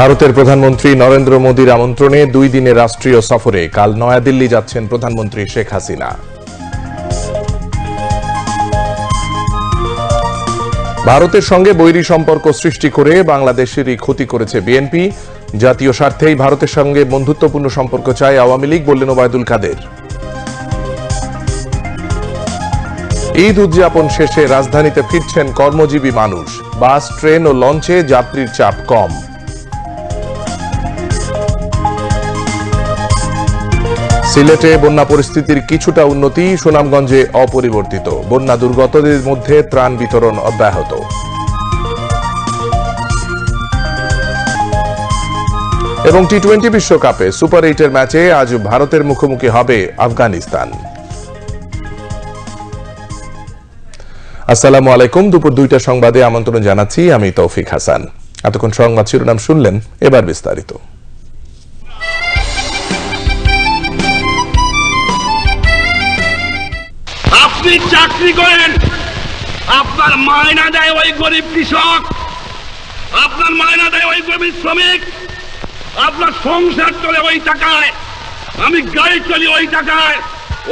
ভারতের প্রধানমন্ত্রী নরেন্দ্র মোদীর আমন্ত্রণে দুই দিনের রাষ্ট্রীয় সফরে কাল নয়াদিল্লি যাচ্ছেন প্রধানমন্ত্রী শেখ হাসিনা। ভারতের সঙ্গে বৈরী সম্পর্ক সৃষ্টি করে বাংলাদেশেরই ক্ষতি করেছে বিএনপি। জাতীয় স্বার্থেই ভারতের সঙ্গে বন্ধুত্বপূর্ণ সম্পর্ক চায় আওয়ামী লীগ, বললেন ওবায়দুল কাদের। ঈদ উদযাপন শেষে রাজধানীতে ফিরছেন কর্মজীবী মানুষ। বাস, ট্রেন ও লঞ্চে যাত্রীর চাপ কম। সিলেটে বন্যা পরিস্থিতির কিছুটা উন্নতি সুনামগঞ্জে অপরিবর্তিত। বন্যা দুর্গতদের মধ্যে ত্রাণ বিতরণ অব্যাহত। এবং টি টোয়েন্টি বিশ্বকাপে সুপার এইটের ম্যাচে আজ ভারতের মুখোমুখি হবে আফগানিস্তান। আসসালামু আলাইকুম। দুপুর দুইটা সংবাদে আমন্ত্রণ জানাচ্ছি আমি তৌফিক হাসান। এতক্ষণ সংবাদ শিরোনাম শুনলেন, এবার বিস্তারিত। আপনি চাকরি করেন, আপনার মায়না দেয় ওই গরিব কৃষক, আপনার মায়না দেয় ওই গরিব শ্রমিক, আপনার সংসার চলে ওই টাকায়, আমি গাড়ি চলি ওই টাকায়,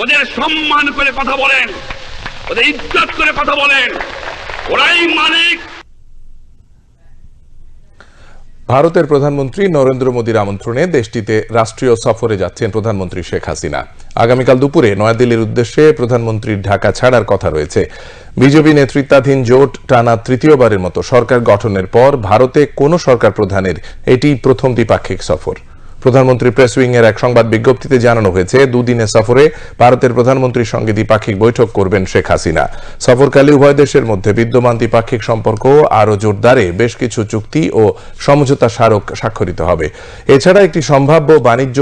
ওদের সম্মান করে কথা বলেন, ওদের ইজ্জত করে কথা বলেন ভারতের প্রধানমন্ত্রী নরেন্দ্র মোদীর আমন্ত্রণে দেশটিতে রাষ্ট্রীয় সফরে যাচ্ছেন প্রধানমন্ত্রী শেখ হাসিনা। আগামীকাল দুপুরে নয়াদিল্লির উদ্দেশ্যে প্রধানমন্ত্রীর ঢাকা ছাড়ার কথা রয়েছে। বিজেপি নেতৃত্বাধীন জোট টানা তৃতীয়বারের মতো সরকার গঠনের পর ভারতে কোন সরকার প্রধানের এটি প্রথম দ্বিপাক্ষিক সফর। প্রধানমন্ত্রী প্রেস উইং এর এক সংবাদ বিজ্ঞপ্তিতে জানানো হয়েছে দুদিনের সফরে ভারতের প্রধানমন্ত্রীর সঙ্গে দ্বিপাক্ষিক বৈঠক করবেন শেখ হাসিনা। সফরকালে উভয় দেশের মধ্যে বিদ্যমান দ্বিপাক্ষিক সম্পর্ক আরও জোরদারে, বেশ কিছু চুক্তি ও সমঝোতা স্মারক স্বাক্ষরিত হবে। এছাড়া একটি সম্ভাব্য বাণিজ্য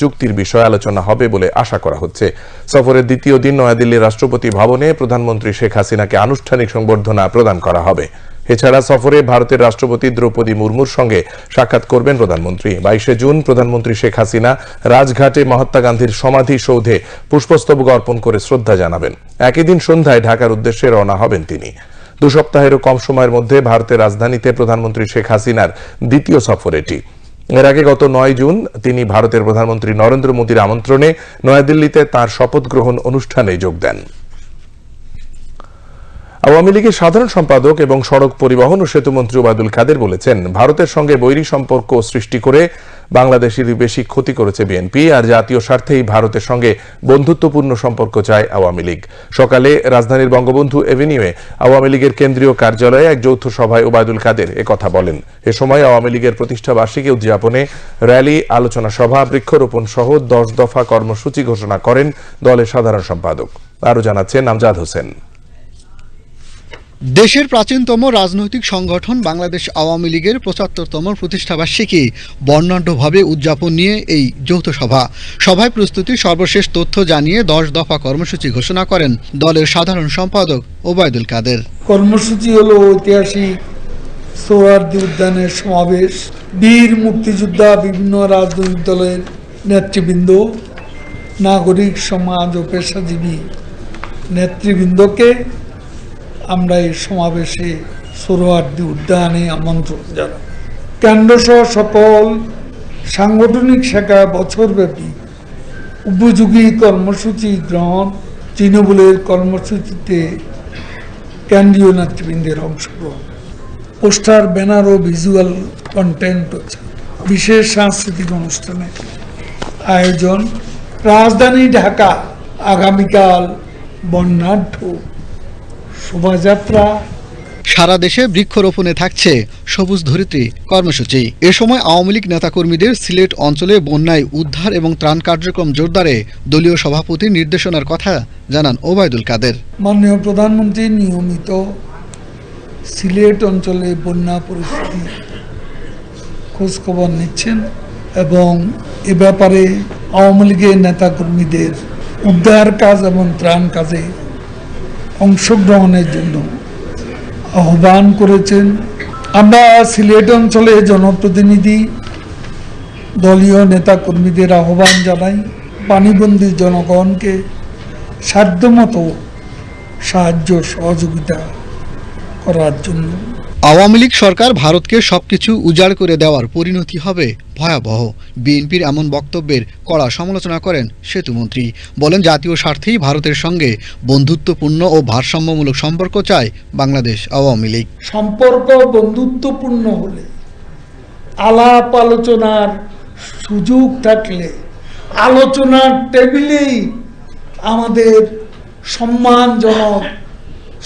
চুক্তির বিষয়ে আলোচনা হবে বলে আশা করা হচ্ছে। সফরের দ্বিতীয় দিন নয়াদিল্লির রাষ্ট্রপতি ভবনে প্রধানমন্ত্রী শেখ হাসিনাকে আনুষ্ঠানিক সংবর্ধনা প্রদান করা হবে। এছাড়া সফরে ভারতের রাষ্ট্রপতি দ্রৌপদী মুর্মুর সঙ্গে সাক্ষাৎ করবেন প্রধানমন্ত্রী। বাইশে জুন প্রধানমন্ত্রী শেখ হাসিনা রাজঘাটে মহাত্মা গান্ধীর সমাধি সৌধে পুষ্পস্তবক অর্পণ করে শ্রদ্ধা জানাবেন। একই দিন সন্ধ্যায় ঢাকার উদ্দেশ্যে রওনা হবেন তিনি। দু সপ্তাহেরও কম সময়ের মধ্যে ভারতের রাজধানীতে প্রধানমন্ত্রী শেখ হাসিনার দ্বিতীয় সফর এটি এর আগে গত নয় জুন তিনি ভারতের প্রধানমন্ত্রী নরেন্দ্র মোদীর আমন্ত্রণে নয়াদিল্লিতে তার শপথ গ্রহণ অনুষ্ঠানে যোগ দেন। আওয়ামী লীগের সাধারণ সম্পাদক এবং সড়ক পরিবহন ও সেতুমন্ত্রী ওবায়দুল কাদের বলেছেন, ভারতের সঙ্গে বৈরী সম্পর্ক সৃষ্টি করে বাংলাদেশের বেশি ক্ষতি করেছে বিএনপি, আর জাতীয় স্বার্থেই ভারতের সঙ্গে বন্ধুত্বপূর্ণ সম্পর্ক চায় আওয়ামী লীগ। সকালে রাজধানীর বঙ্গবন্ধু এভিনিউয়ে আওয়ামী লীগের কেন্দ্রীয় কার্যালয়ে এক যৌথ সভায় ওবায়দুল কাদের একথা বলেন। এ সময় আওয়ামী লীগের প্রতিষ্ঠা বার্ষিকী উদযাপনে র্যালি, আলোচনা সভা, বৃক্ষরোপণ সহ দশ দফা কর্মসূচি ঘোষণা করেন দলের সাধারণ সম্পাদক। আরও জানাচ্ছেন আমজাদ হোসেন। দেশের প্রাচীনতম রাজনৈতিক সংগঠন বাংলাদেশ আওয়ামী লীগের পঁচাত্তরতম প্রতিষ্ঠাবার্ষিকী বর্ণাঢ্যভাবে উদযাপন নিয়ে এই যৌথ সভা। সভায় প্রস্তুতির সর্বশেষ তথ্য জানিয়ে দশ দফা কর্মসূচি ঘোষণা করেন দলের সাধারণ সম্পাদক ওবায়দুল কাদের। কর্মসূচি হলো ঐতিহাসিক সোহরার্দি উদ্যানের সমাবেশ। বীর মুক্তিযোদ্ধা বিভিন্ন রাজনৈতিক দলের নেতৃবৃন্দ, নাগরিক সমাজ ও পেশাজীবী নেতৃবৃন্দকে আমরা এই সমাবেশে সোহরার্দি উদ্যানে আমন্ত্রণ জানাই। কেন্দ্রসহ সকল সাংগঠনিক শাখা বছরব্যাপী উপযোগী কর্মসূচি গ্রহণ তৃণমূলের কর্মসূচিতে কেন্দ্রীয় নেতৃবৃন্দের অংশগ্রহণ। পোস্টার, ব্যানার ও ভিজুয়াল কন্টেন্ট হচ্ছে বিশেষ সাংস্কৃতিক অনুষ্ঠানে আয়োজন রাজধানী ঢাকা। আগামীকাল বর্ণাঢ্য শোভাযাত্রা। সারা দেশে বৃক্ষরোপণে থাকছে সবুজ ধরিত্রী কর্মসূচি। এ সময় আওয়ামী লীগ নেতাকর্মীদের সিলেট অঞ্চলে বন্যায় উদ্ধার এবং ত্রাণ কার্যক্রম জোরদারে দলীয় সভাপতির নির্দেশনার কথা জানান ওবায়দুল কাদের। মাননীয় প্রধানমন্ত্রী নিয়মিত সিলেট অঞ্চলে বন্যা পরিস্থিতি খোঁজখবর নিচ্ছেন এবং এ ব্যাপারে আওয়ামী লীগের নেতাকর্মীদের উদ্ধার কাজ এবং ত্রাণ কাজে অংশগ্রহণের জন্য আহ্বান করেছেন। আমরা সিলেট অঞ্চলে জনপ্রতিনিধি, দলীয় নেতা কর্মীদের আহ্বান জানাই। পানিবন্দী জনগণকে সাধ্যমতো সাহায্য সহযোগিতা করার জন্য। আওয়ামী লীগ সরকার ভারতকে সবকিছু উজাড় করে দেওয়ার পরিণতি হবে ভয়াবহ। বিএনপির এমন বক্তব্যের কড়া সমালোচনা করেন সেতুমন্ত্রী বলেন, জাতীয় স্বার্থেই ভারতের সঙ্গে বন্ধুত্বপূর্ণ ও ভারসাম্যমূলক সম্পর্ক চায় বাংলাদেশ আওয়ামী লীগ। সম্পর্ক বন্ধুত্বপূর্ণ হলে, আলাপ আলোচনার সুযোগ থাকলে, আলোচনার টেবিলেই আমাদের সম্মানজনক,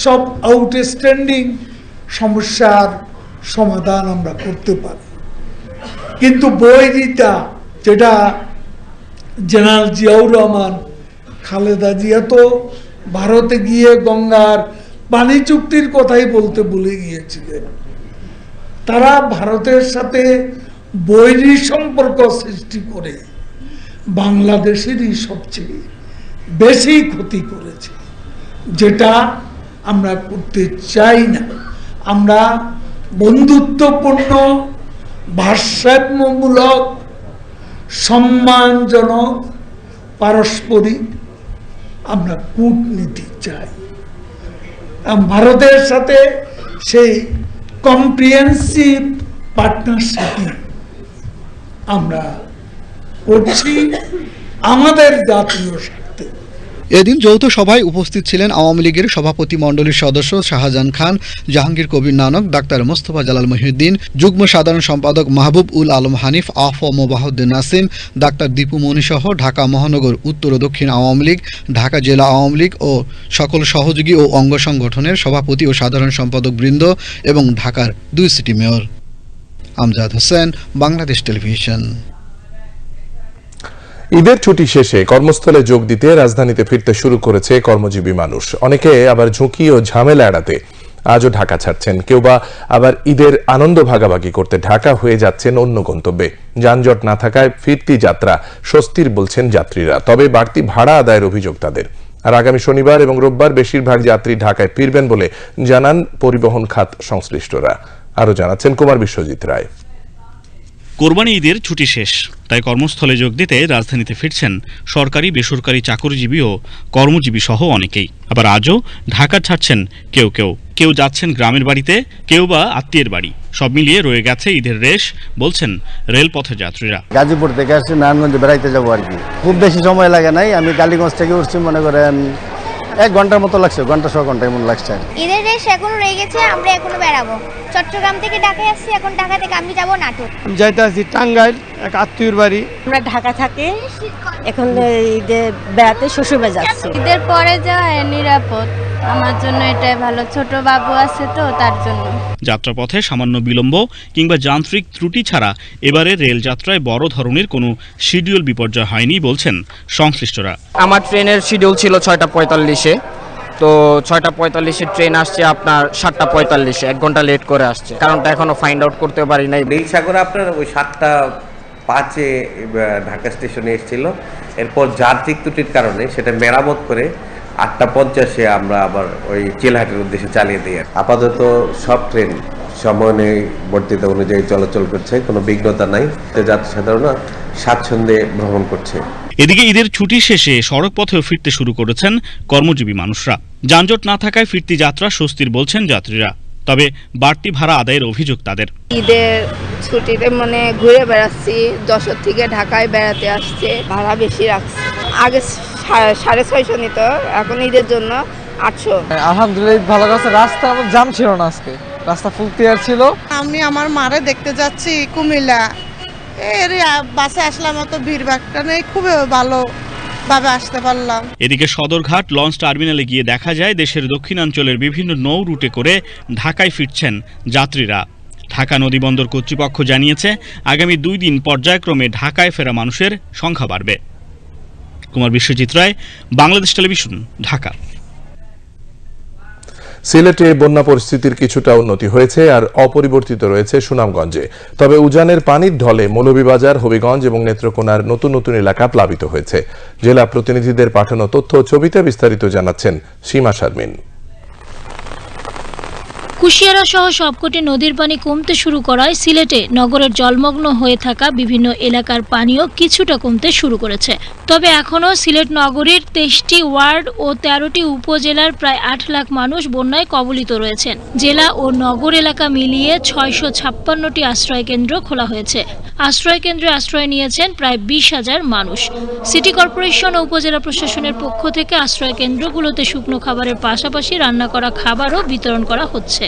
সব আউটস্ট্যান্ডিং সমস্যার সমাধান আমরা করতে পারি। কিন্তু বৈরিতা যেটা জেনারেল জিয়াউর রহমান, খালেদা জিয়া তো ভারতে গিয়ে গঙ্গার পানি চুক্তির কথাই বলতে ভুলে গিয়েছিলেন। তারা ভারতের সাথে বৈরী সম্পর্ক সৃষ্টি করে বাংলাদেশেরই সবচেয়ে বেশি ক্ষতি করেছে, যেটা আমরা করতে চাই না। আমরা বন্ধুত্বপূর্ণ, ভারসাম্যমূলক, সম্মানজনক, পারস্পরিক আমরা কূটনীতি চাই। ভারতের সাথে সেই কম্প্রিহেন্সিভ পার্টনারশিপই আমরা করছি। আমাদের জাতীয় স্বার্থে এদিন যৌথ সভায় উপস্থিত ছিলেন আওয়ামী লীগের সভাপতি মণ্ডলীর সদস্য শাহজাহান খান, জাহাঙ্গীর কবির নানক, ডাক্তার মোস্তফা জালাল মহিউদ্দিন, যুগ্ম সাধারণ সম্পাদক মাহবুব উল আলম হানিফ, আফ ও মোবাহউদ্দিন নাসিম, ডাক্তার দীপু মনি সহ ঢাকা মহানগর উত্তর ও দক্ষিণ আওয়ামী লীগ, ঢাকা জেলা আওয়ামী লীগ ও সকল সহযোগী ও অঙ্গ সংগঠনের সভাপতি ও সাধারণ সম্পাদক বৃন্দ এবং ঢাকার দুই city mayor. Amjad Hossain, Bangladesh television. ঈদের ছুটি শেষে কর্মস্থলে যোগ দিতে রাজধানীতে ফিরতে শুরু করেছে কর্মজীবী মানুষ। অনেকে আবার ঝুঁকি ও ঝামেলা এড়াতে আজও ঢাকা ছাড়ছেন। কেউ বা আবার ঈদের আনন্দ ভাগাভাগি করতে ঢাকা হয়ে যাচ্ছেন অন্য গন্তব্যে। যানজট না থাকায় ফিরতি যাত্রা স্বস্তির বলছেন যাত্রীরা। তবে বাড়তি ভাড়া আদায়ের অভিযোগ তাদের। আর আগামী শনিবার এবং রোববার বেশিরভাগ যাত্রী ঢাকায় ফিরবেন বলে জানান পরিবহন খাত সংশ্লিষ্টরা। আরও জানাচ্ছেন কুমার বিশ্বজিৎ রায়। কোরবানি ঈদের ছুটি শেষ। তাই কর্মস্থলে যোগ দিতে রাজধানীতে ফিরছেন সরকারি, বেসরকারি চাকরিজীবী ও কর্মজীবী সহ অনেকেই। আবার আজও ঢাকা ছাড়ছেন কেউ কেউ। কেউ যাচ্ছেন গ্রামের বাড়িতে, কেউ বা আত্মীয়ের বাড়ি। সব মিলিয়ে রয়ে গেছে ঈদের রেশ, বলছেন রেলপথে যাত্রীরা গাজীপুর থেকে আসছি, নারায়ণগঞ্জে বেড়াইতে যাব আর কি। খুব বেশি সময় লাগে নাই, আমি কালীগঞ্জ থেকে উঠছি, মনে করেন এক ঘণ্টার মতো লাগছে ঘণ্টা ছ ঘণ্টা এমন লাগছে। আর ঈদের রেশ এখনও রয়ে গেছে আমরা এখনও বেড়াবো। চট্টগ্রাম থেকে ঢাকায় আসছি এখন ঢাকা থেকে আমি যাব নাটক আমি যাইতে আছি টাঙ্গাইল এক আত্মীয়র বাড়ি। আমরা ঢাকা থাকি এখন ঈদে বেড়াতে শ্বশুরবাড়ি যাচ্ছি। ঈদের পরে যাওয়া নিরাপদ। আমার জন্য এটাই ভালো। ছোট বাবু আছে তো তার জন্য। যাত্রাপথে সামান্য বিলম্ব কিংবা যান্ত্রিক ত্রুটি ছাড়া এবারে রেল যাত্রায় বড় ধরনের কোনো শিডিউল বিপর্যয় হয়নি বলছেন সংশ্লিষ্টরা। আমার ট্রেনের শিডিউল ছিল ছয়টা পঁয়তাল্লিশে। তো ছয়টা পঁয়তাল্লিশে ট্রেন আসছে, আপনার সাতটা পঁয়তাল্লিশে। এক ঘণ্টা লেট করে আসছে। কারণটা এখনও ফাইন্ড আউট করতে পারি নাই। সাগর আপনার ওই সাতটা পাঁচে ঢাকা স্টেশনে এসেছিল। এরপর যান্ত্রিক ত্রুটির কারণে সেটা মেরামত করে আটটা পঞ্চাশে আমরা আবার ওই চিলহাটের উদ্দেশ্যে চালিয়ে দিই আপাতত সব ট্রেন সময় বর্তিতা অনুযায়ী চলাচল করছে, কোনো বিঘ্নতা নাই। যাত্রী সাধারণ স্বাচ্ছন্দ্যে ভ্রমণ করছে। এদিকে ঈদের ছুটি শেষে সড়ক পথেও ফিরতে শুরু করেছেন কর্মজীবী মানুষরা। যানজট না থাকায় ফিরতি যাত্রা স্বস্তির বলছেন যাত্রীরা। তবে বাড়তি ভাড়া আদায়ের অভিযোগ তাদের। ঈদের ছুটিতে মানে ঘুরে বেড়াচ্ছি যশোর থেকে ঢাকায় বেড়াতে আসছে ভাড়া বেশি রাখছে। আগে সাড়ে ছয়শো নিত এখন ঈদের জন্য আটশো। আলহামদুলিল্লাহ ঈদ ভালো কাছে। রাস্তা আমার জাম ছিল না আজকে। রাস্তা ফুল ক্লিয়ার ছিল। আমি আমার মারে দেখতে যাচ্ছি কুমিল্লা। এর বাসে আসলাম, অত ভিড় ভাট্টা নেই, খুবই ভালো ভাবে আসতে পারলাম। এদিকে সদরঘাট লঞ্চ টার্মিনালে গিয়ে দেখা যায়, দেশের দক্ষিণাঞ্চলের বিভিন্ন নৌ রুটে করে ঢাকায় ফিরছেন যাত্রীরা। ঢাকা নদীবন্দর কর্তৃপক্ষ জানিয়েছে, আগামী দুই দিন পর্যায়ক্রমে ঢাকায় ফেরা মানুষের সংখ্যা বাড়বে। কুমার বিশ্বজিৎ রায়, বাংলাদেশ টেলিভিশন, ঢাকা। সিলেটে বন্যা পরিস্থিতির কিছুটা উন্নতি হয়েছে আর অপরিবর্তিত রয়েছে সুনামগঞ্জে। তবে উজানের পানির ঢলে মৌলভীবাজার, হবিগঞ্জ এবং নেত্রকোনার নতুন নতুন এলাকা প্লাবিত হয়েছে। জেলা প্রতিনিধিদের পাঠানো তথ্য ছবিতে বিস্তারিত জানাচ্ছেন সীমা শারমিন। কুশিয়ারা সহ সবকটি নদীর পানি কমতে শুরু করায় সিলেটে নগরের জলমগ্ন হয়ে থাকা বিভিন্ন এলাকার পানিও কিছুটা কমতে শুরু করেছে। তবে এখনও সিলেট নগরীর তেইশটি ওয়ার্ড ও তেরোটি উপজেলার প্রায় আট লাখ মানুষ বন্যায় কবলিত রয়েছেন। জেলা ও নগর এলাকা মিলিয়ে ছয়শো ছাপ্পান্নটি আশ্রয় কেন্দ্র খোলা হয়েছে। আশ্রয় কেন্দ্রে আশ্রয় নিয়েছেন প্রায় বিশ হাজার মানুষ। সিটি কর্পোরেশন ও উপজেলা প্রশাসনের পক্ষ থেকে আশ্রয় কেন্দ্রগুলোতে শুকনো খাবারের পাশাপাশি রান্না করা খাবারও বিতরণ করা হচ্ছে।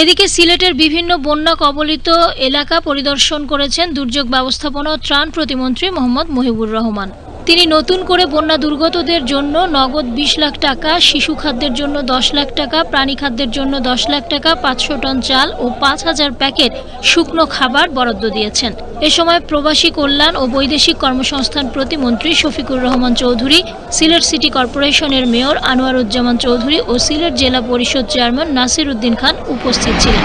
এদিকে সিলেটের বিভিন্ন বন্যা কবলিত এলাকা পরিদর্শন করেছেন দুর্যোগ ব্যবস্থাপনা ও ত্রাণ প্রতিমন্ত্রী মোহাম্মদ মহিবুর রহমান। তিনি নতুন করে বন্যা দুর্গতদের জন্য নগদ বিশ লাখ টাকা, শিশু খাদ্যের জন্য দশ লাখ টাকা, প্রাণী খাদ্যের জন্য দশ লাখ টাকা, পাঁচশো টন চাল ও পাঁচ হাজার প্যাকেট শুকনো খাবার বরাদ্দ দিয়েছেন। এ সময় প্রবাসী কল্যাণ ও বৈদেশিক কর্মসংস্থান প্রতিমন্ত্রী শফিকুর রহমান চৌধুরী, সিলেট সিটি কর্পোরেশনের মেয়র আনোয়ারুজ্জামান চৌধুরী ও সিলেট জেলা পরিষদ চেয়ারম্যান নাসির উদ্দিন খান উপস্থিত ছিলেন।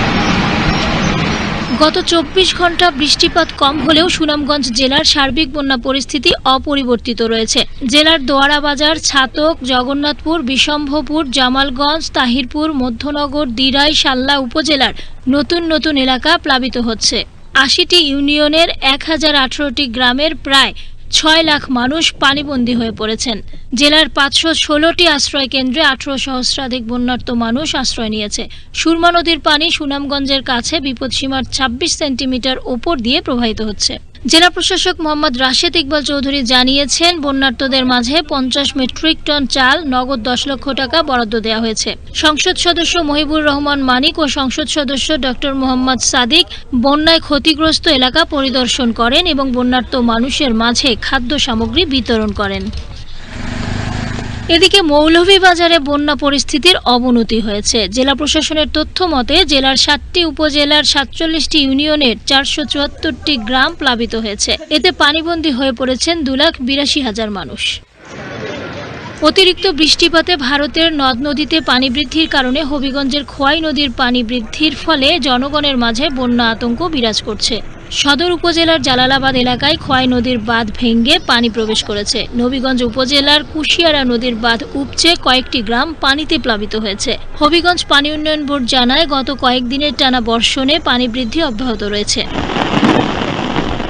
গত চব্বিশ ঘণ্টা বৃষ্টিপাত কম হলেও সুনামগঞ্জ জেলার সার্বিক বন্যা পরিস্থিতি অপরিবর্তিত রয়েছে। জেলার দোয়ারাবাজার, ছাতক, জগন্নাথপুর, বিশম্ভপুর, জামালগঞ্জ, তাহিরপুর, মধ্যনগর, দিরাই, সাল্লা উপজেলার নতুন নতুন এলাকা প্লাবিত হচ্ছে। আশিটি ইউনিয়নের এক হাজার আঠারোটি গ্রামের প্রায় ছয় লাখ মানুষ পানিবন্দী হয়ে পড়েছেন। জেলার পাঁচশো ষোলোটি আশ্রয় কেন্দ্রে আঠারো সহস্রাধিক বন্যার্ত মানুষ আশ্রয় নিয়েছে। সুরমা নদীর পানি সুনামগঞ্জের কাছে বিপদসীমার ছাব্বিশ সেন্টিমিটার ওপর দিয়ে প্রবাহিত হচ্ছে। জেলা প্রশাসক মোহাম্মদ রাশেদ ইকবাল চৌধুরী জানিয়েছেন, বন্যার্তদের মাঝে পঞ্চাশ মেট্রিক টন চাল নগদ দশ লক্ষ টাকা বরাদ্দ দেওয়া হয়েছে। সংসদ সদস্য মহিবুর রহমান মানিক ও সংসদ সদস্য ডক্টর মোহাম্মদ সাদিক বন্যায় ক্ষতিগ্রস্ত এলাকা পরিদর্শন করেন এবং বন্যার্ত মানুষের মাঝে খাদ্য সামগ্রী বিতরণ করেন। এদিকে মৌলভীবাজারে বন্যা পরিস্থিতির অবনতি হয়েছে। জেলা প্রশাসনের তথ্য মতে, জেলার সাতটি উপজেলার সাতচল্লিশটি ইউনিয়নের চারশো চুয়াত্তরটি গ্রাম প্লাবিত হয়েছে। এতে পানিবন্দী হয়ে পড়েছেন দু লাখ বিরাশি হাজার মানুষ। অতিরিক্ত বৃষ্টিপাতে ভারতের নদ নদীতে পানি বৃদ্ধির কারণে হবিগঞ্জের খোয়াই নদীর পানি বৃদ্ধির ফলে জনগণের মাঝে বন্যা আতঙ্ক বিরাজ করছে। সদর উপজেলার জালালাবাদ এলাকায় খোয়াই নদীর বাঁধ ভেঙ্গে পানি প্রবেশ করেছে। নবীগঞ্জ উপজেলার কুশিয়ারা নদীর বাঁধ উপচে কয়েকটি গ্রাম পানিতে প্লাবিত হয়েছে। হবিগঞ্জ পানি উন্নয়ন বোর্ড জানায়, গত কয়েকদিনের টানা বর্ষণে পানি বৃদ্ধি অব্যাহত রয়েছে।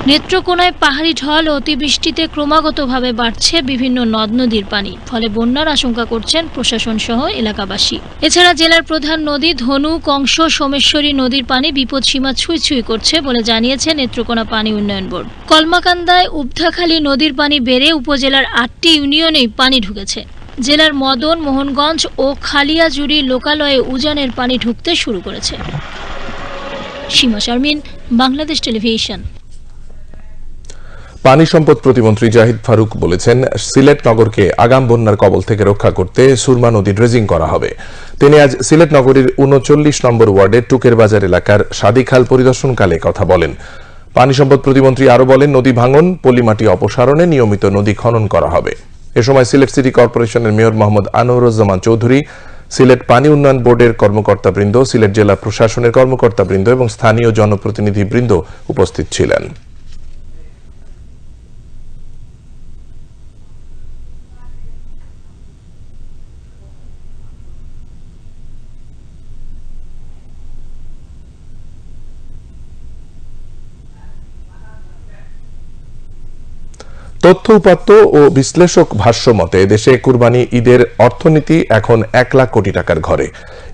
নেত্রকোনায় পাহাড়ি ঢল অতিবৃষ্টিতে ক্রমাগতভাবে বাড়ছে বিভিন্ন নদ নদীর পানি, ফলে বন্যার আশঙ্কা করছেন প্রশাসন সহ এলাকাবাসী। এছাড়া জেলার প্রধান নদী ধনু, কংস, সোমেশ্বরী নদীর পানি বিপদসীমা ছুঁই ছুঁই করছে বলে জানিয়েছে নেত্রকোনা পানি উন্নয়ন বোর্ড। কলমাকান্দায় উবধাখালী নদীর পানি বেড়ে উপজেলার আটটি ইউনিয়নেই পানি ঢুকেছে। জেলার মদন, মোহনগঞ্জ ও খালিয়াজুড়ি লোকালয়ে উজানের পানি ঢুকতে শুরু করেছে। সীমা শারমিন, বাংলাদেশ টেলিভিশন। পানি সম্পদ প্রতিমন্ত্রী জাহিদ ফারুক বলেছেন, সিলেট নগরকে আগাম বন্যার কবল থেকে রক্ষা করতে সুরমা নদী ড্রেজিং করা হবে। তিনি আজ সিলেট নগরীর উনচল্লিশ নম্বর ওয়ার্ডের টুকের বাজার এলাকার সাদিখাল পরিদর্শনকালে কথা বলেন। পানি সম্পদ প্রতিমন্ত্রী আরও বলেন, নদী ভাঙন, পলিমাটি অপসারণে নিয়মিত নদী খনন করা হবে। এ সময় সিলেট সিটি কর্পোরেশনের মেয়র মোহাম্মদ আনোয়ারুজ্জামান চৌধুরী, সিলেট পানি উন্নয়ন বোর্ডের কর্মকর্তাবৃন্দ, সিলেট জেলা প্রশাসনের কর্মকর্তাবৃন্দ এবং স্থানীয় জনপ্রতিনিধিবৃন্দ উপস্থিত ছিলেন। তথ্য উপাত্ত ও বিশ্লেষক ভাষ্য মতে, দেশে কুরবানি ঈদের অর্থনীতি এখন এক লাখ কোটি টাকার ঘরে।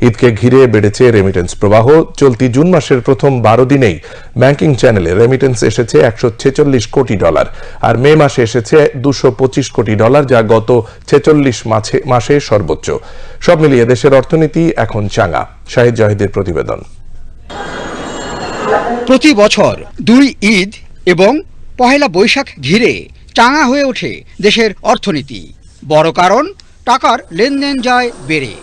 ঈদকে ঘিরে বেড়েছে রেমিটেন্স প্রবাহ। চলতি জুন মাসের প্রথম বারো দিনেই ব্যাংকিং চ্যানেলে রেমিটেন্স এসেছে একশো ছেচল্লিশ কোটি ডলার আর মে মাসে এসেছে দুশো পঁচিশ কোটি ডলার, যা গত ছেচল্লিশ মাসে সর্বোচ্চ। সব মিলিয়ে দেশের অর্থনীতি এখন চাঙা। শাহিদ জাহিদের প্রতিবেদন। প্রতি বছর দুই ঈদ এবং পহেলা বৈশাখ ঘিরে চাঙা হয়ে ওঠে দেশের অর্থনীতি। বড় কারণ, টাকার লেনদেন যায় বেড়ে।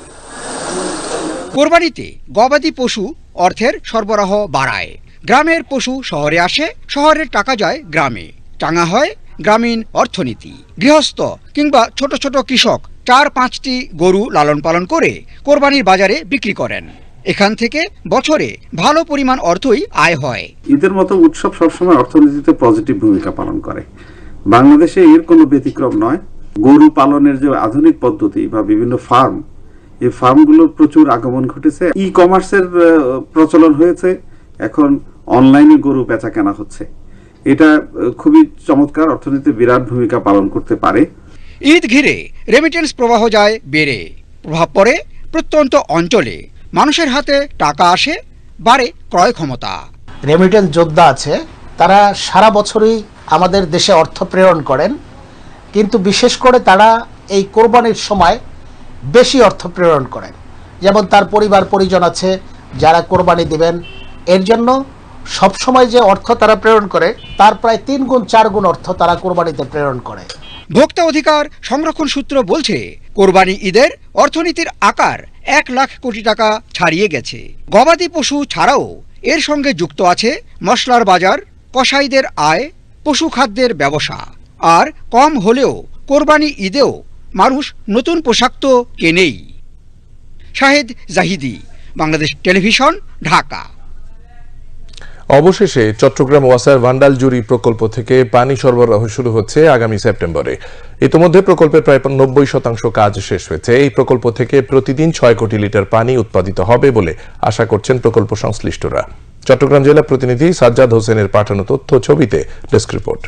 কোরবানিতে গবাদি পশু অর্থের সরবরাহ বাড়ায়। গ্রামের পশু শহরে আসে, শহরের টাকা যায় গ্রামে। চাঙা হয় গ্রামীণ অর্থনীতি। গৃহস্থ কিংবা ছোট ছোট কৃষক চার পাঁচটি গরু লালন পালন করে কোরবানির বাজারে বিক্রি করেন। এখান থেকে বছরে ভালো পরিমাণ অর্থই আয় হয়। ঈদের মতো উৎসব সবসময় অর্থনীতিতে পজিটিভ ভূমিকা পালন করে। বাংলাদেশে এর কোনো ব্যতিক্রম নয়। গরু পালনের যে আধুনিক পদ্ধতি বা বিভিন্ন ফার্ম এই ফার্মগুলোর প্রচুর আগমন ঘটেছে। ই কমার্সের প্রচলন হয়েছে। এখন অনলাইনে গরু বেচা কেনা হচ্ছে। এটা খুবই চমৎকার অর্থনীতিতে বিরাট ভূমিকা পালন করতে পারে। ঈদ ঘিরে রেমিটেন্স প্রবাহ যায় বেড়ে। প্রভাব পড়ে প্রত্যন্ত অঞ্চলে। মানুষের হাতে টাকা আসে বাড়ে ক্রয় ক্ষমতা। রেমিটেন্স যোদ্ধা আছে। তারা সারা বছরই আমাদের দেশে অর্থ প্রেরণ করেন, কিন্তু বিশেষ করে তারা এই কোরবানির সময় বেশি অর্থ প্রেরণ করেন। যেমন তার পরিবার, পরিজন আছে, যারা কোরবানি দিবেন। এর জন্য সবসময় যে অর্থ তারা প্রেরণ করে, তার প্রায় তিন গুণ, চার গুণ অর্থ তারা কোরবানিতে প্রেরণ করে। ভোক্তা অধিকার সংরক্ষণ সূত্র বলছে, কোরবানি ঈদের অর্থনীতির আকার এক লাখ কোটি টাকা ছাড়িয়ে গেছে। গবাদি পশু ছাড়াও এর সঙ্গে যুক্ত আছে মশলার বাজার, কসাইদের আয় পশু খাদ্যের ব্যবসা। আর কম হলেও কোরবানি ঈদেও মানুষ নতুন পোশাক তো কেনেই। শাহেদ জাহিদি, বাংলাদেশ টেলিভিশন, ঢাকা। অবশেষে চট্টগ্রাম ওয়াসার ভান্ডাল জুরি প্রকল্প থেকে পানি সরবরাহ শুরু হচ্ছে আগামী সেপ্টেম্বরে। ইতিমধ্যে প্রকল্পের প্রায় নব্বই শতাংশ কাজ শেষ হয়েছে। এই প্রকল্প থেকে প্রতিদিন ছয় কোটি লিটার পানি উৎপাদিত হবে বলে আশা করছেন প্রকল্প সংশ্লিষ্টরা। চট্টগ্রাম জেলা প্রতিনিধি সাজ্জাদ হোসেনের পাঠানো তথ্য ছবিতে ডেস্ক রিপোর্ট।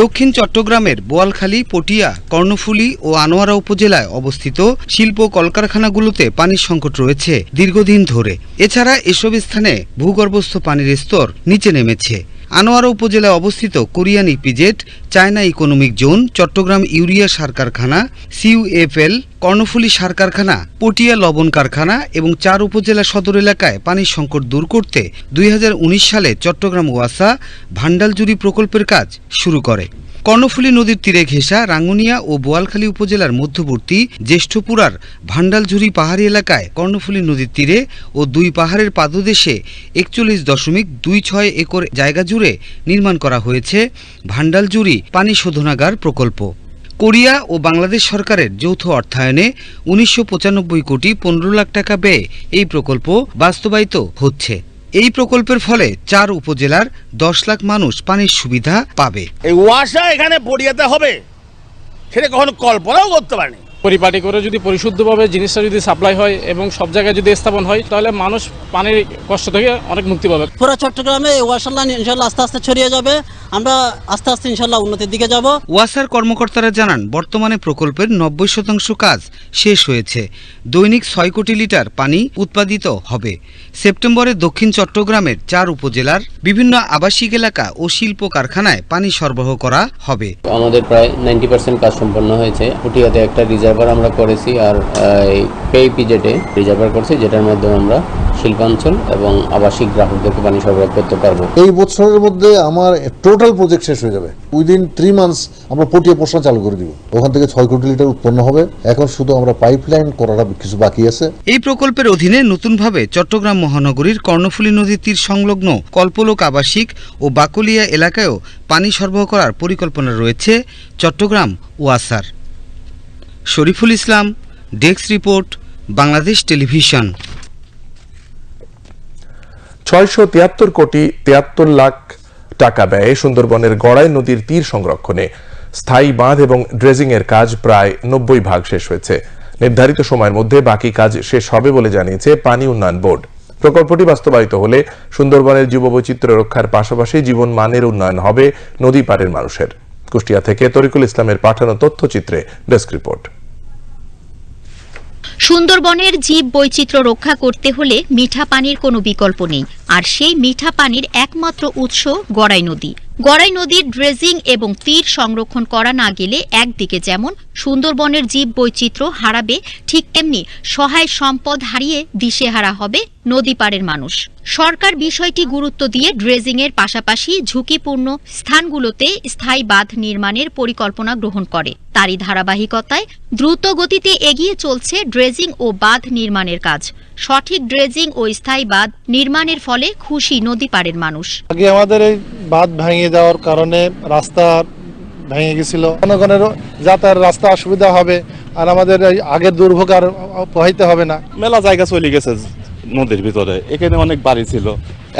দক্ষিণ চট্টগ্রামের বোয়ালখালী, পটিয়া, কর্ণফুলী ও আনোয়ারা উপজেলায় অবস্থিত শিল্প কলকারখানাগুলোতে পানির সংকট রয়েছে দীর্ঘদিন ধরে। এছাড়া এসব স্থানে ভূগর্ভস্থ পানির স্তর নিচে নেমেছে। আনোয়ারা উপজেলায় অবস্থিত Korean EPZ China economic zone, Chattogram urea সার কারখানা, সিইউএফএল, কর্ণফুলী সার কারখানা, পটিয়া লবণ কারখানা এবং চার উপজেলা সদর এলাকায় পানির সংকট দূর করতে দুই হাজার উনিশ সালে চট্টগ্রাম ওয়াসা ভান্ডালজুরি প্রকল্পের কাজ শুরু করে। কর্ণফুলী নদীর তীরে ঘেঁষা রাঙ্গুনিয়া ও বোয়ালখালী উপজেলার মধ্যবর্তী জ্যেষ্ঠপুরার ভান্ডালঝুরি পাহাড়ি এলাকায় কর্ণফুলী নদীর তীরে ও দুই পাহাড়ের পাদদেশে একচল্লিশ দশমিক দুই ছয় একর জায়গা জুড়ে নির্মাণ করা হয়েছে ভান্ডালজুরি পানি শোধনাগার প্রকল্প। কোরিয়া ও বাংলাদেশ সরকারের যৌথ অর্থায়নে উনিশশো পঁচানব্বই কোটি পনেরো লাখ টাকা ব্যয়ে এই প্রকল্প বাস্তবায়িত হচ্ছে। এই প্রকল্পের ফলে চার উপজেলার দশ লাখ মানুষ পানির সুবিধা পাবে। এই ওয়াসা এখানে পড়িয়াতে হবে, সেটা কখনো কল্পনাও করতে পারেনি। পরিপাটি করে যদি পরিশুদ্ধভাবে জিনিসটা যদি সাপ্লাই হয় এবং সব জায়গায় যদি স্থাপন হয় তাহলে মানুষ পানির কষ্ট থেকে অনেক মুক্তি পাবে। পুরো চট্টগ্রামে ওয়াশাল্লাহ ইনশাল্লাহ আস্তে আস্তে ছড়িয়ে যাবে। আমরা আস্তে আস্তে ইনশাল্লাহ উন্নতির দিকে যাব। ওয়াসার কর্মকর্তারা জানান বর্তমানে প্রকল্পের নব্বই শতাংশ কাজ শেষ হয়েছে। দৈনিক ছয় কোটি লিটার পানি উৎপাদিত হবে। সেপ্টেম্বরে দক্ষিণ চট্টগ্রামের চার উপজেলার বিভিন্ন আবাসিক এলাকা ও শিল্প কারখানায় পানি সরবরাহ করা হবে। আমাদের প্রায় নাইনটি পার্সেন্ট কাজ সম্পন্ন হয়েছে। একটা রিজার্ভার আমরা করেছি আর এই পেইপিজেটে রিজার্ভার করছি যেটার মাধ্যমে আমরা শিল্পাঞ্চল এবং আবাসিক গ্রাহকদেরকে পানি সরবরাহ করতে পারব। এই বছরের মধ্যে আমার টোটাল প্রজেক্ট শেষ হয়ে যাবে। উইদিন থ্রি মান্থস আমরা পটিয়া পোষা চালু করে দিব। ওখান থেকে ছয় কোটি লিটার উৎপন্ন হবে। এখন শুধু আমরা পাইপলাইন করাটা কিছু বাকি আছে। এই প্রকল্পের অধীনে নতুনভাবে চট্টগ্রাম মহানগরীর কর্ণফুলী নদীর তীর সংলগ্ন কল্পলোক আবাসিক ও বাকুলিয়া এলাকায়ও পানি সরবরাহ করার পরিকল্পনা রয়েছে চট্টগ্রাম ওয়াসার। Shariful Islam, desk report, Bangladesh television. ছয়শো তিয়াত্তর কোটি তিয়াত্তর লাখ টাকা ব্যয়ে সুন্দরবনের গড়াই নদীর তীর সংরক্ষণে স্থায়ী বাঁধ এবং ড্রেজিং এর কাজ প্রায় নব্বই ভাগ শেষ হয়েছে। নির্ধারিত সময়ের মধ্যে বাকি কাজ শেষ হবে বলে জানিয়েছে পানি উন্নয়ন বোর্ড। প্রকল্পটি বাস্তবায়িত হলে সুন্দরবনের জীববৈচিত্র্য রক্ষার পাশাপাশি জীবন মানের উন্নয়ন হবে নদী পাড়ের মানুষের। কুষ্টিয়া থেকে তরিকুল ইসলামের পাঠানো তথ্যচিত্রে ডেস্ক রিপোর্ট। সুন্দরবনের জীব বৈচিত্র্য রক্ষা করতে হলে মিঠা পানির কোনো বিকল্প নেই। আর সেই মিঠা পানির একমাত্র উৎস গড়াই নদী। গড়াই নদীর ড্রেজিং এবং তীর সংরক্ষণ করা না গেলে একদিকে যেমন সুন্দরবনের জীব বৈচিত্র্য হারাবে, ঠিক তেমনি সহায় সম্পদ হারিয়ে দিশেহারা হবে নদী পাড়ের মানুষ। সরকার বিষয়টি গুরুত্ব দিয়ে ড্রেজিং এর পাশাপাশি ঝুঁকিপূর্ণ স্থানগুলোতে স্থায়ী বাঁধ নির্মাণের পরিকল্পনা গ্রহণ করে। তারই ধারাবাহিকতায় দ্রুত গতিতে এগিয়ে চলছে ড্রেজিং ও বাঁধ নির্মাণের কাজ। সঠিক ড্রেজিং ও স্থায়ী বাঁধ নির্মাণের ফলে খুশি নদী পাড়ের মানুষ। আগে আমাদের এই বাঁধ ভেঙে যাওয়ার কারণে রাস্তা ভেঙে গেছিল। জনগণের যাতায়াত রাস্তা অসুবিধা হবে আর আমাদের এই আগের দুর্ভোগ আর পোহাইতে হবে না। মেলা জায়গা চলে গেছে নদীর ভিতরে। এখানে অনেক বাড়ি ছিল।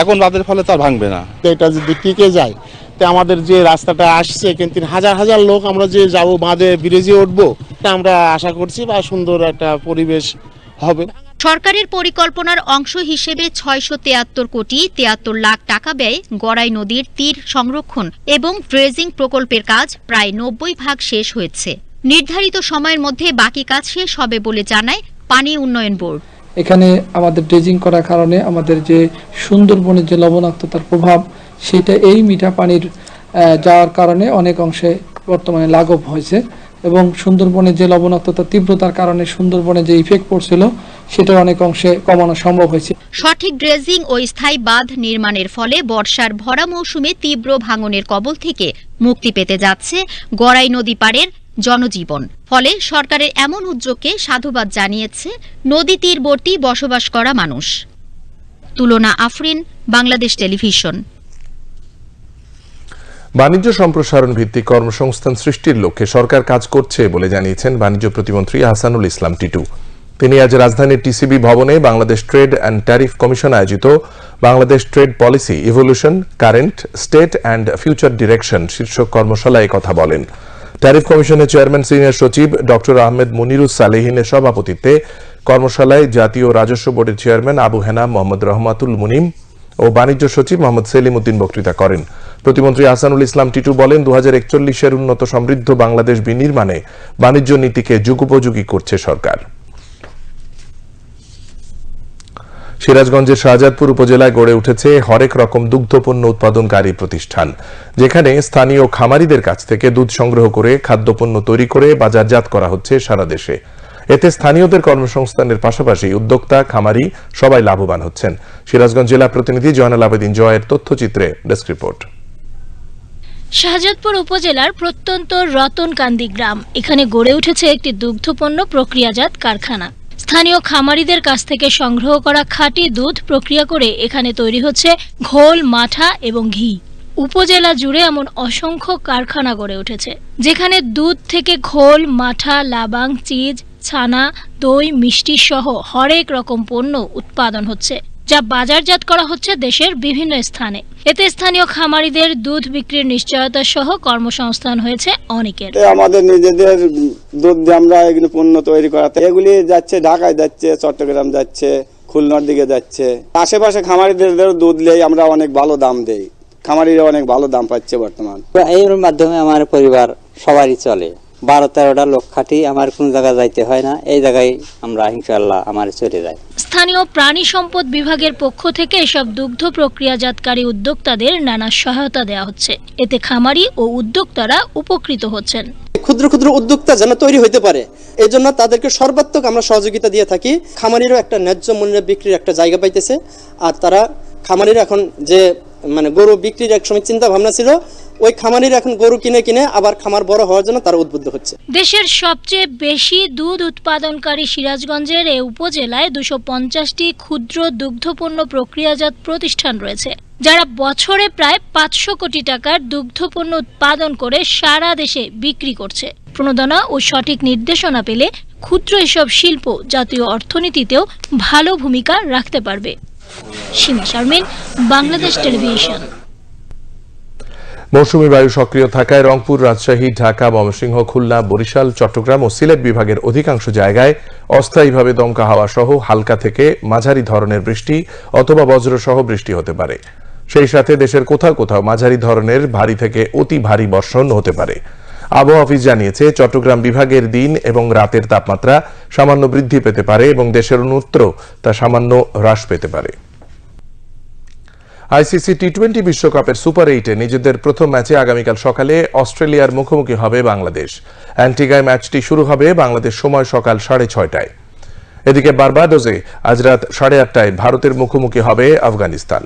এখন বাঁধের ফলে তার ভাঙবে না। এটা যদি টিকে যায় তো আমাদের যে রাস্তাটা আসছে কিন্তু হাজার হাজার লোক আমরা যে যাব বাঁধে ব্রিজে উঠবো তা আমরা আশা করছি বা সুন্দর একটা পরিবেশ হবে। সরকারের পরিকল্পনার অংশ হিসেবে ছয়শো তেয়াত্তর কোটি তেয়াত্তর লাখ টাকা ব্যয়ে গড়াই নদীর তীর সংরক্ষণ এবং ড্রেজিং প্রকল্পের কাজ প্রায় নব্বই ভাগ শেষ হয়েছে। নির্ধারিত সময়ের মধ্যে বাকি কাজ শেষ হবে বলে জানায় পানি উন্নয়ন বোর্ড। এখানে আমাদের ড্রেজিং করার কারণে আমাদের যে সুন্দরবনের যে লবণাক্ততার প্রভাব, সেটা এই মিঠা পানির যাওয়ার কারণে অনেক অংশে বর্তমানে লাঘব হয়েছে। এবং সুন্দরবনের যে লবণাক্ততার তীব্রতার কারণে সুন্দরবনে যে ইফেক্ট পড়ছিল সেটা অনেক অংশে কমানো সম্ভব হয়েছে। সঠিক ড্রেজিং ও স্থায়ী বাঁধ নির্মাণের ফলে বর্ষার ভরা মৌসুমে তীব্র ভাঙনের কবল থেকে মুক্তি পেতে যাচ্ছে গড়াই নদী পাড়ের জনজীবন। ফলে সরকারের এমন উদ্যোগকে সাধুবাদ জানিয়েছে নদী তীরবর্তী বসবাস করা মানুষ। তুলনা আফরিন, বাংলাদেশ টেলিভিশন। বাণিজ্য সম্প্রসারণ ভিত্তিক কর্মসংস্থান সৃষ্টির লক্ষ্যে সরকার কাজ করছে বলে জানিয়েছেন বাণিজ্য প্রতিমন্ত্রী হাসানুল ইসলাম টিটু। তিনি আজ রাজধানীর টিসিবি ভবনে Bangladesh trade and tariff commission আয়োজিত Bangladesh trade policy, evolution, current, state and future direction শীর্ষক কর্মশালায় কথা বলেন। ট্যারিফ কমিশনের চেয়ারম্যান সিনিয়র সচিব ডক্টর আহমেদ মুনিরুস সালেহিনের সভাপতিত্বে কর্মশালায় জাতীয় রাজস্ব বোর্ডের চেয়ারম্যান আবু হেনা মোহাম্মদ রহমাতুল মুনিম ও বাণিজ্য সচিব মোহাম্মদ সেলিম উদ্দিন বক্তৃতা করেন। প্রতিমন্ত্রী আসানুল ইসলাম টিটু বলেন দু হাজার একচল্লিশের উন্নত সমৃদ্ধ বাংলাদেশ বিনির্মাণে বাণিজ্য নীতিকে যুগোপযোগী করছে সরকার। সিরাজগঞ্জের শাহজাদপুর উপজেলায় গড়ে উঠেছে হরেক রকম দুগ্ধপণ্য উৎপাদনকারী প্রতিষ্ঠান, যেখানে স্থানীয় খামারিদের কাছ থেকে দুধ সংগ্রহ করে, খাদ্যপণ্য তৈরি করে বাজারজাত করা হচ্ছে সারা দেশে। এতে স্থানীয়দের কর্মসংস্থানের পাশাপাশি উদ্যোক্তা, খামারি সবাই লাভবান হচ্ছেন। সিরাজগঞ্জ জেলা প্রতিনিধি জয়নাল আবেদিন জয়ের তথ্যচিত্রে ডেস্ক রিপোর্ট। শাহজাদপুর উপজেলার প্রত্যন্ত রতনকান্দি গ্রাম। এখানে গড়ে উঠেছে একটি দুগ্ধপণ্য প্রক্রিয়াজাত কারখানা। স্থানীয় খামারিদের কাছ থেকে সংগ্রহ করা খাঁটি দুধ প্রক্রিয়া করে এখানে তৈরি হচ্ছে ঘোল, মাঠা এবং ঘি। উপজেলা জুড়ে এমন অসংখ্য কারখানা গড়ে উঠেছে, যেখানে দুধ থেকে ঘোল, মাঠা, লাবাং, চিজ, ছানা, দই, মিষ্টি সহ হরেক রকম পণ্য উৎপাদন হচ্ছে। যা বাজারজাত করা হচ্ছে দেশের বিভিন্ন স্থানে। এতে স্থানীয় খামারিদের দুধ বিক্রির নিশ্চয়তা সহ কর্মসংস্থান হয়েছে অনেকের। আমাদের নিজেদের দুধ দিয়ে আমরা এগুলো পণ্য তৈরি করাতে এগুলি যাচ্ছে ঢাকায় যাচ্ছে চট্টগ্রাম যাচ্ছে খুলনার দিকে যাচ্ছে। আশেপাশে খামারিদের দুধ নেই আমরা অনেক ভালো দাম দেই। খামারিরা অনেক ভালো দাম পাচ্ছে বর্তমান। এর মাধ্যমে আমার পরিবার সবারই চলে। বারো তেরোটা লোক খাটি আমার কোনো জায়গায় যাইতে হয় না। এই জায়গায় আমরা ইনশাল্লাহ আমার চলে যায় স্থানীয় প্রাণী সম্পদ বিভাগের পক্ষ থেকে এসব দুগ্ধ প্রক্রিয়াজাতকারী উদ্যোক্তাদের নানা সহায়তা দেওয়া হচ্ছে। এতে খামারি ও উদ্যোক্তারা উপকৃত হচ্ছেন। ক্ষুদ্র ক্ষুদ্র উদ্যোক্তা যেন তৈরি হইতে পারে এই জন্য তাদেরকে সর্বাত্মক আমরা সহযোগিতা দিয়ে থাকি। খামারিরও একটা ন্যায্য মূল্যে বিক্রির একটা জায়গা পাইতেছে। আর তারা খামারির এখন যে মানে গরু বিক্রির এক সময় চিন্তা ভাবনা ছিল ওই খামারির এখন গরু কিনে কিনে আবার খামার বড় হওয়ার জন্য তারা উদ্বুদ্ধ হচ্ছে। দেশের সবচেয়ে বেশি দুধ উৎপাদনকারী সিরাজগঞ্জের এই উপজেলায় দুশো পঞ্চাশটি ক্ষুদ্র দুগ্ধপণ্য প্রক্রিয়াজাত প্রতিষ্ঠান রয়েছে, যারা বছরে প্রায় পাঁচশো কোটি টাকার দুগ্ধপণ্য উৎপাদন করে সারা দেশে বিক্রি করছে। প্রণোদনা ও সঠিক নির্দেশনা পেলে ক্ষুদ্র এসব শিল্প জাতীয় অর্থনীতিতেও ভালো ভূমিকা রাখতে পারবে। সীমা শারমিন, বাংলাদেশ টেলিভিশন। মৌসুমী বায়ু সক্রিয় থাকায় রংপুর, রাজশাহী, ঢাকা, ময়মনসিংহ, খুলনা, বরিশাল, চট্টগ্রাম ও সিলেট বিভাগের অধিকাংশ জায়গায় অস্থায়ীভাবে দমকা হাওয়া সহ হালকা থেকে মাঝারি ধরনের বৃষ্টি অথবা বজ্রসহ বৃষ্টি হতে পারে। সেই সাথে দেশের কোথাও কোথাও মাঝারি ধরনের ভারী থেকে অতি ভারী বর্ষণ হতে পারে। আবহাওয়া অফিস জানিয়েছে, চট্টগ্রাম বিভাগের দিন এবং রাতের তাপমাত্রা সামান্য বৃদ্ধি পেতে পারে এবং দেশের অন্যত্র তা সামান্য হ্রাস পেতে পারে। আইসিসি টি টোয়েন্টি বিশ্বকাপের সুপার এইটে নিজেদের প্রথম ম্যাচে আগামীকাল সকালে অস্ট্রেলিয়ার মুখোমুখি হবে বাংলাদেশ। অ্যান্টিগায় ম্যাচটি শুরু হবে বাংলাদেশ সময় সকাল সাড়ে ছয়টায়। এদিকে বারবাডোজে আজ রাত সাড়ে আটটায় ভারতের মুখোমুখি হবে আফগানিস্তান।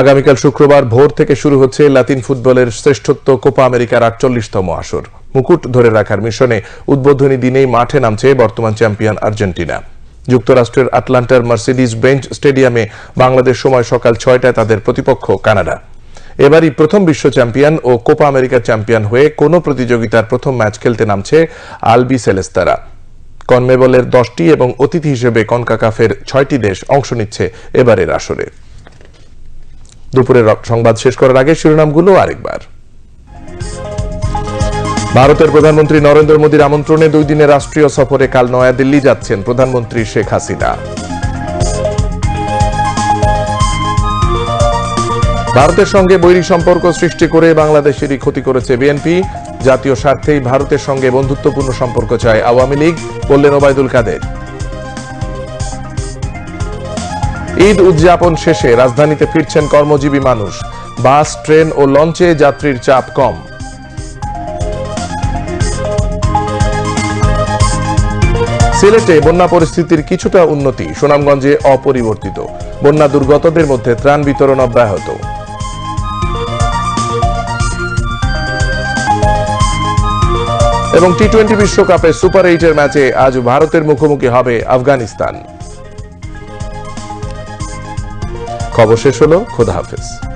আগামীকাল শুক্রবার ভোর থেকে শুরু হচ্ছে লাতিন ফুটবলের শ্রেষ্ঠত্ব কোপা আমেরিকার আটচল্লিশতম আসর। মুকুট ধরে রাখার মিশনে উদ্বোধনী দিনেই মাঠে নামছে বর্তমান চ্যাম্পিয়ন আর্জেন্টিনা। যুক্তরাষ্ট্রের আটলান্টার মার্সিডিজ বেঞ্চ স্টেডিয়ামে বাংলাদেশ সময় সকাল ছয়টায় তাদের প্রতিপক্ষ কানাডা। এবারই প্রথম বিশ্ব চ্যাম্পিয়ন ও কোপা আমেরিকার চ্যাম্পিয়ন হয়ে কোন প্রতিযোগিতার প্রথম ম্যাচ খেলতে নামছে আলবি সেলেস্তারা। কনমেবলের দশটি এবং অতিথি হিসেবে কনকাকাফের ছয়টি দেশ অংশ নিচ্ছে এবারের আসরে। দুপুরের সংবাদ শেষ করার আগে শিরোনামগুলো আরেকবার। ভারতের প্রধানমন্ত্রী নরেন্দ্র মোদীর আমন্ত্রণে দুই দিনের রাষ্ট্রীয় সফরে কাল নয়াদিল্লি যাচ্ছেন প্রধানমন্ত্রী শেখ হাসিনা। ভারতের সঙ্গে বৈরী সম্পর্ক সৃষ্টি করে বাংলাদেশেরই ক্ষতি করেছে বিএনপি। জাতীয় স্বার্থেই ভারতের সঙ্গে বন্ধুত্বপূর্ণ সম্পর্ক চায় আওয়ামী লীগ, বললেন ওবায়দুল কাদের। ঈদ উদযাপন শেষে রাজধানীতে ফিরছেন কর্মজীবী মানুষ। বাস, ট্রেন ও লঞ্চে যাত্রীর চাপ কম। সিলেটে বন্যা পরিস্থিতির কিছুটা উন্নতি সুনামগঞ্জে অপরিবর্তিত। বন্যা দুর্গতদের মধ্যে ত্রাণ বিতরণ অব্যাহত। এবং টি টোয়েন্টি বিশ্বকাপে সুপার এইটের ম্যাচে আজ ভারতের মুখোমুখি হবে আফগানিস্তান। খবর শেষ হলো, খোদা হাফেজ।